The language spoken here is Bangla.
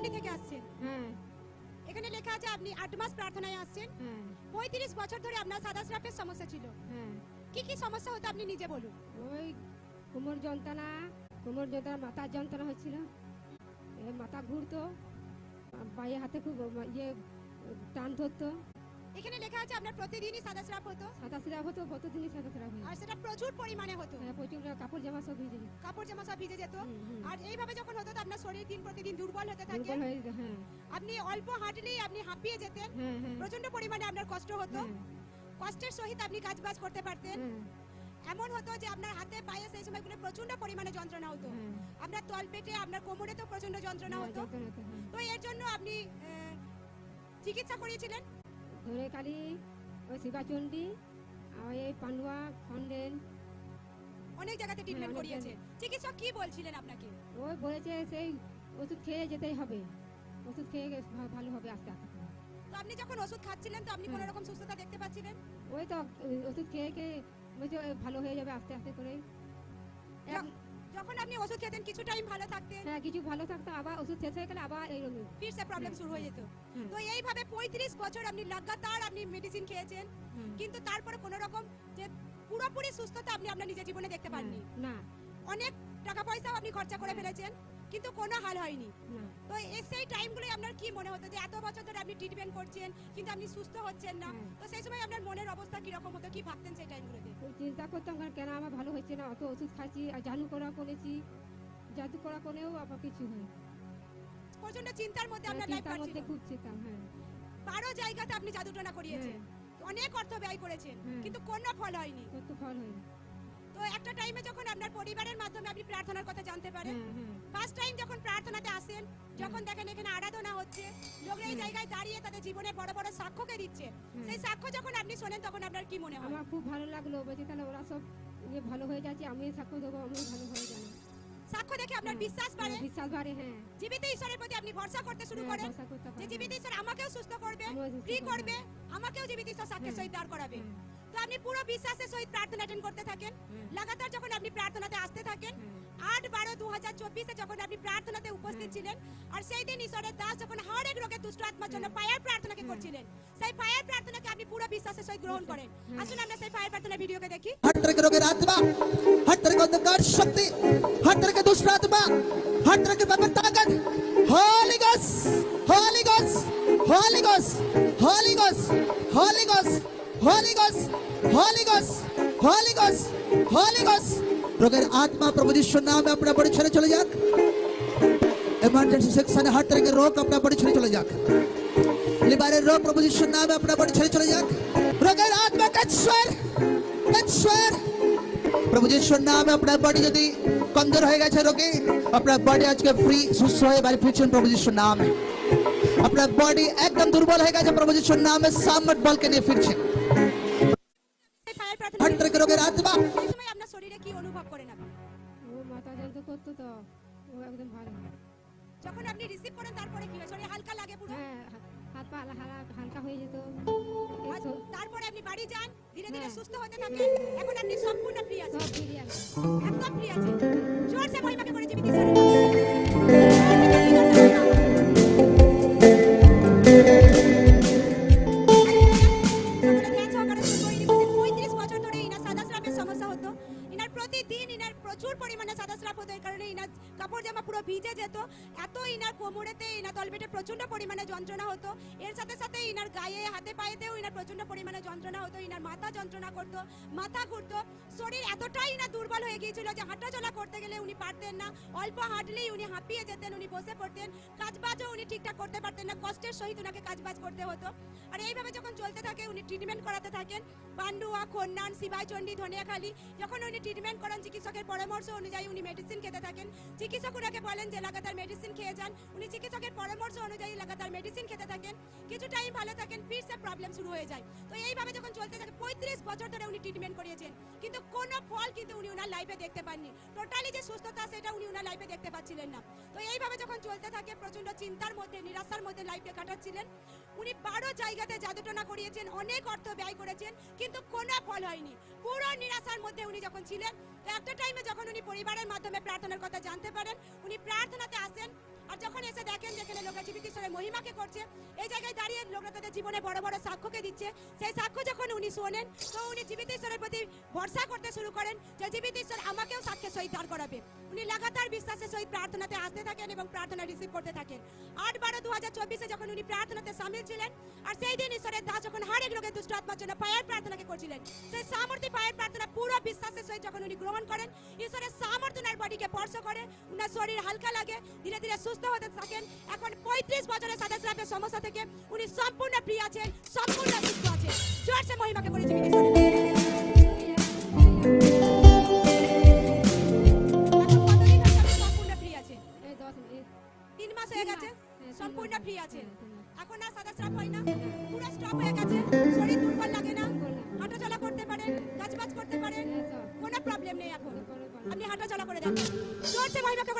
শিবাচন্ডী থেকে আসছেন। হ্যাঁ এখানে লেখা আছে আপনি আট মাস প্রার্থনায় আসছেন। পঁয়ত্রিশ বছর ধরে আপনার সাদা স্রাপের সমস্যা ছিল। কি কি সমস্যা হতো আপনি নিজে বলুন। ওই কোমর যন্ত্রণা কোমর যন্ত্রণা মাথার যন্ত্রণা হয়েছিল। এ মাথা ঘুরতো আর হাতে খুব ইয়ে টান ধরতো। এখানে লেখা আছে আপনার প্রতিদিনই সাদা স্রাপ হতো। সাদা সিরাপ হতো প্রতিদিনই সাদা সিরাপ আর সেটা প্রচুর পরিমাণে হতো। হ্যাঁ প্রচুর কাপড় জামা সব ভিজে যেত। কাপড় জামা সব ভিজে যেত। আর এইভাবে যখন হতো তো আপনার শরীর দিন প্রতিদিন দুর্বল হতে থাকে। দুর্বল হয়ে যেত, হ্যাঁ। আপনি অল্প হাঁটলেই আপনি হাঁপিয়ে যেতেন। হ্যাঁ হ্যাঁ। প্রচণ্ড পরিমাণে আপনার কষ্ট হতো। হ্যাঁ, কষ্টের সহিত আপনি কাজ বাজ করতে পারতেন। এমন হতো যে আপনার হাতে পায়ে সেই সময়গুলো প্রচণ্ড পরিমাণে যন্ত্রণা হতো। আপনার তল পেটে আপনার কোমরে তো প্রচণ্ড যন্ত্রণা হতো হতো। তো এর জন্য আপনি চিকিৎসা করিয়েছিলেন? ধরে কালি ওই শিবাচণ্ডী আর এই পান্ডুয়া খন্ডেন অনেক জায়গাতে ট্রিটমেন্ট অনেক করিয়েছেন চিকিৎসক কি বলছিলেন আপনাকে? ওই বলেছে সেই ওষুধ খেয়ে যেতেই হবে। ওষুধ খেয়ে ভালো হবে আস্তে আস্তে তো আপনি যখন ওষুধ খাচ্ছিলেন তো আপনি কোনো রকম সুস্থতা দেখতে পাচ্ছিলেন? ওই তো ওষুধ খেয়ে খেয়ে ভালো হয়ে যাবে আস্তে আস্তে করে। যখন আপনি ওষুধ খেতেন কিছু টাইম ভালো থাকতেন। হ্যাঁ কিছু ভালো থাকতো আবার ওষুধ শেষ হয়ে গেলে আবার এই রোগ। সে প্রবলেম শুরু হয়ে যেত। তো এইভাবে পঁয়ত্রিশ বছর আপনি লাগাতার আপনি মেডিসিন খেয়েছেন। কিন্তু তারপরে কোনো রকম যে পুরোপুরি সুস্থতা আপনি আপনার নিজের জীবনে দেখতে পাননি। না। অনেক টাকা পয়সাও আপনি খরচা করে ফেলেছেন। কিন্তু কোনো হাল হয়নি। তো সেই টাইমগুলোই আপনার কি মনে হতো যে এত বছর ধরে আপনি ট্রিটমেন্ট করছেন কিন্তু আপনি সুস্থ হচ্ছেন না? তো সেই সময় আপনার মনের অবস্থা কীরকম হতো? কি ভাবতেন সেই টাইমগুলোতে? চিন্তা করতাম কারণ কেন আমার ভালো হচ্ছে না? অত ওষুধ খাচ্ছি আর জাদু করা করেছি। জাদু করা করেও আবার কিছু হয় প্রচণ্ড চিন্তার মধ্যে আপনার লাইফ কাটছিল। খুব চিন্তা হ্যাঁ। বারো জায়গাতে আপনি জাদুটনা করিয়েছেন। অনেক অর্থ ব্যয় করেছেন কিন্তু কোনো ফল হয়নি। কত ফল হয়নি। তো একটা টাইমে যখন আপনার পরিবারের মাধ্যমে আপনি প্রার্থনার কথা জানতে পারেন হ্যাঁ হ্যাঁ। ফার্স্ট টাইম যখন প্রার্থনাতে আসেন যখন দেখেন এখানে আরাধনা হচ্ছে লোকরা এই জায়গায় দাঁড়িয়ে তাদের জীবনে বড় বড় সাক্ষ্যকে দিচ্ছে। সেই সাক্ষ্য যখন আপনি শোনেন তখন আপনার কি মনে হয়? আমার খুব ভালো লাগল বলছি তাহলে ওরা সব ইয়ে ভালো হয়ে যাচ্ছে আমি সাক্ষ্য দেবো আমি ভালো হয়ে যাব। সাক্ষ্য দেখে আপনার বিশ্বাস বাড়ে? হ্যাঁ, বিশ্বাস বাড়ে হ্যাঁ। জীবিত ঈশ্বরের প্রতি আপনি ভরসা করতে শুরু হ্যাঁ, করেন যে জীবিত ঈশ্বর আমাকেও সুস্থ করবে ফ্রি করবে। আমাকেও জীবিত ঈশ্বর সাক্ষ্যের হ্যাঁ। সহিত দাঁড় করাবে। তো আপনি পুরো বিশ্বাসের সহিত প্রার্থনা অ্যাটেন্ড করতে থাকেন। লাগাতার যখন আপনি প্রার্থনাতে আসতে থাকেন আট বারো দু হাজার চব্বিশে যখন আপনি প্রার্থনাতে উপস্থিত ছিলেন আর সেই দিন ঈশ্বরের দাস যখন হরেক রোগে দুষ্ট আত্মার জন্য পায়ার প্রার্থনাকে করছিলেন সেই পায়ার প্রার্থনাকে আপনি পুরো বিশ্বাসের সহিত গ্রহণ করেন আসুন আমরা সেই পায়ার প্রার্থনা ভিডিওকে দেখি हर तरह के रोगेर आत्मा हर तरह का अंधकार शक्ति हर तरह के दुष्ट आत्मा हर तरह के पापन ताकत Holi Gauss Holi Gauss Holi Gauss Holi Gauss Holi Gauss Holi Gauss Holi Gauss Holi Gauss Holi Gauss প্রকার আত্মা প্রভু যিশুর নামে আপনার বড়ি ছেড়ে চলে যাক। এমার্জেন্সি সেকশনে হার্ট থেকে রোগ আপনার বড়ি ছেড়ে চলে যাক। লিভারের রোগ প্রভু যিশুর নামে আপনার বড়ি ছেড়ে চলে যাক। প্রকার আত্মা কচ্ছর কচ্ছর প্রভু যিশুর নামে আপনার বডি যদি কমজোর হয়ে গেছে রোগে, আপনার বডি আজকে ফ্রি সুস্থ হয়ে বাড়ি ফিরছেন প্রভু যিশুর নামে। আপনার বডি একদম দুর্বল হয়ে গেছে প্রভু যিশুর নামে সামট বলকে নিয়ে ফিরছেন। অনুভব করেন আপনি ও মাথা যন্ত্র করতো তো ও একদম ভালো যখন আপনি রিসিভ করেন তারপরে কি হয়? শরীর হালকা লাগে পুরো? হ্যাঁ হাত পা হালা- হালকা হয়ে যেত। তারপরে আপনি বাড়ি যান ধীরে ধীরে হ্যাঁ। সুস্থ হতে থাকেন। এখন আপনি সম্পূর্ণ ফ্রি আছেন। একদম ফ্রি আছেন। জোরসে মহিমাকে করে জীবিত প্রচুর পরিমাণে সাদা স্রাপ হতো, এই কারণে ইনার কাপড় জামা পুরো ভিজে যেত। এত ইনার কোমরেতে, ইনার তলবেটে প্রচণ্ড পরিমাণে যন্ত্রণা হতো। এর সাথে সাথে ইনার গায়ে, হাতে পায়েতেও ইনার প্রচণ্ড পরিমাণে যন্ত্রণা হতো, ইনার মাথা যন্ত্রণা করতো, মাথা ঘুরতো। শরীর এতটাই ইনার দুর্বল হয়ে গিয়েছিল যে হাঁটাচলা করতে গেলে উনি পারতেন না। অল্প হাঁটলেই উনি হাঁপিয়ে যেতেন, উনি বসে পড়তেন। কাজবাজ ঠিকঠাক করতে পারতেন না, কষ্টের সহিত ওনাকে কাজবাজ করতে হতো। আর এইভাবে যখন চলতে থাকে, উনি ট্রিটমেন্ট করাতে থাকেন। পান্ডুয়া খন্নান শিবাইচন্ডী ধনিয়াখালী, যখন উনি ট্রিটমেন্ট করেন, চিকিৎসকের পরামর্শ অনুযায়ী উনি মেডিসিন খেতে থাকেন। চিকিৎসক ওনাকে বলেন যে, লাগাতার মেডিসিন খেয়ে যান। উনি চিকিৎসকের পরামর্শ অনুযায়ী লাগাতার মেডিসিন খেতে থাকেন। কিছু টাইম ভালো থাকেন ফির সে প্রবলেম শুরু হয়ে যায়। তো এইভাবে যখন চলতে থাকে, পঁয়ত্রিশ বছর ধরে উনি ট্রিটমেন্ট করিয়েছেন। কিন্তু কোনো ফল কিন্তু উনি ওনার লাইফে দেখতে পাননি। টোটালি যে সুস্থতা, সেটা উনি ওনার লাইফে দেখতে পাচ্ছিলেন না। তো এইভাবে যখন চলতে থাকে প্রচণ্ড চিন্তার মধ্যে, নিরাশার মধ্যে লাইফে কাটাচ্ছিলেন। উনি বারো জায়গাতে জাদুটনা করিয়েছেন, অনেক অর্থ ব্যয় করেছেন, কিন্তু কোনো ফল হয়নি। পুরো নিরাশার মধ্যে উনি যখন ছিলেন একটা টাইমে যখন উনি পরিবারের মাধ্যমে প্রার্থনার কথা জানতে পারেন, উনি প্রার্থনাতে আসেন আর যখন এসে দেখেন যেখানে জীবিত ঈশ্বরের মহিমাকে করছে, এই জায়গায় দাঁড়িয়ে লোকরা তাদের জীবনে বড় বড় সাক্ষ্যকে দিচ্ছে। সেই সাক্ষ্য যখন উনি শোনেন, তো উনি জীবিত ঈশ্বরের প্রতি ভরসা করতে শুরু করেন যে জীবিত ঈশ্বর আমাকেও সাক্ষ্যের সহিত দাঁড় করাবে। উনি লাগাতার বিশ্বাসের সহিত প্রার্থনাতে আসতে থাকেন এবং প্রার্থনা রিসিভ করতে থাকেন। আট বারো দু হাজার চব্বিশে যখন উনি প্রার্থনাতে সামিল ছিলেন, আর সেই দিন ঈশ্বরের দাস যখন হারেক রোগের দুষ্ট আত্মার জন্য পায়ের প্রার্থনাকে করছিলেন, সেই সামর্থ্য পায়ের প্রার্থনা পুরো বিশ্বাসের সহিত যখন উনি গ্রহণ করেন, ঈশ্বরের সামর্থ্য বডিকে স্পর্শ করে ওনার শরীর হালকা লাগে ধীরে ধীরে সুস্থ হতে থাকেন। এখন পঁয়ত্রিশ বছরের সাদা স্রাপের সমস্যা থেকে উনি সম্পূর্ণ ফ্রি আছেন সম্পূর্ণ সুস্থ আছেন। জোরসে মহিমাকে করে জীবিত ঈশ্বরের। এখন কতদিন হয়েছে আপনি সম্পূর্ণ ফ্রি আছেন? এই দশ এই তিন মাস হয়ে গেছে? হ্যাঁ, সম্পূর্ণ ফ্রি আছেন? হ্যাঁ। এখন আর সাদা স্রাপ হয় না? পুরো স্টপ হয়ে গেছে? Dice Guaymas que